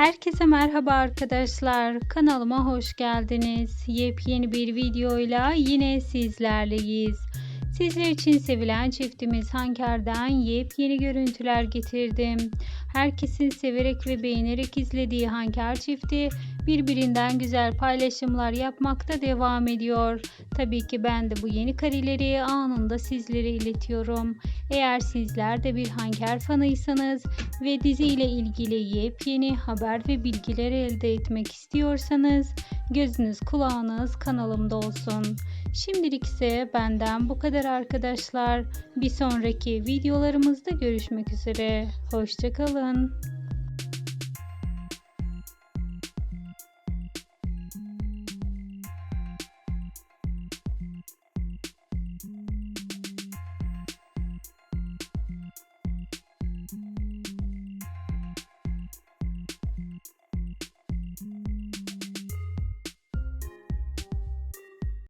Herkese merhaba arkadaşlar. Kanalıma hoş geldiniz. Yepyeni bir videoyla yine sizlerleyiz. Sizler için sevilen çiftimiz Hanker'den yepyeni görüntüler getirdim. Herkesin severek ve beğenerek izlediği Hanker çifti birbirinden güzel paylaşımlar yapmakta devam ediyor. Tabii ki ben de bu yeni kareleri anında sizlere iletiyorum. Eğer sizler de bir Hanker fanıysanız ve dizi ile ilgili yepyeni haber ve bilgiler elde etmek istiyorsanız gözünüz kulağınız kanalımda olsun. Şimdilik ise benden bu kadar arkadaşlar. Bir sonraki videolarımızda görüşmek üzere. Hoşçakalın.